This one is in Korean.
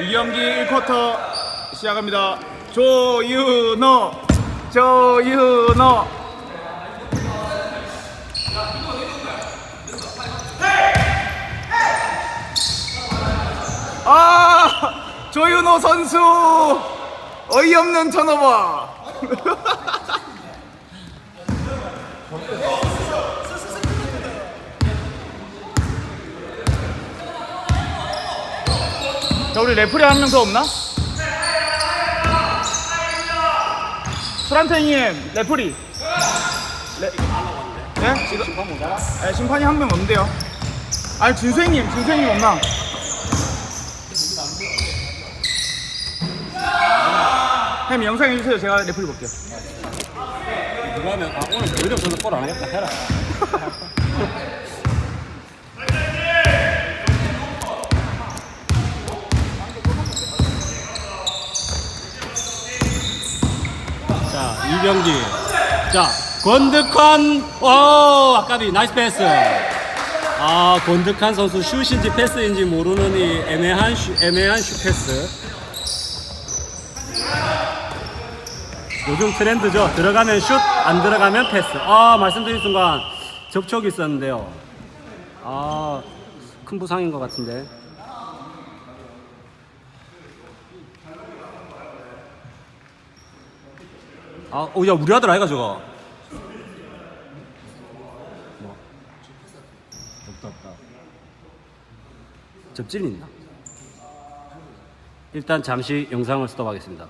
이 경기 1쿼터 시작합니다. 조윤호, 조윤호. 아, 조윤호 선수 어이없는 턴오버. 자, 우리 레프리 한 명 더 없나? 프란테님 레프리. 레... 네? 네, 심판이 한 명 없는데요. 아니 준생님, 준생님 없나? 햄 영상 해주세요. 제가 레프리 볼게요. 누가 하면 아 오늘 조이정 선수 골안 하겠다 해라. 자, 이 경기. 자, 권득환, 오, 아까비 나이스 패스. 아, 권득환 선수 슛인지 패스인지 모르는 이 애매한 슛, 애매한 슛 패스. 요즘 트렌드죠. 들어가면 슛, 안 들어가면 패스. 아, 말씀드린 순간 접촉이 있었는데요. 아, 큰 부상인 것 같은데. 아, 어, 야, 우리 아들 아이가 저거. 뭐? 없다, 없다. 접질이 있나? 일단 잠시 영상을 스톱하겠습니다.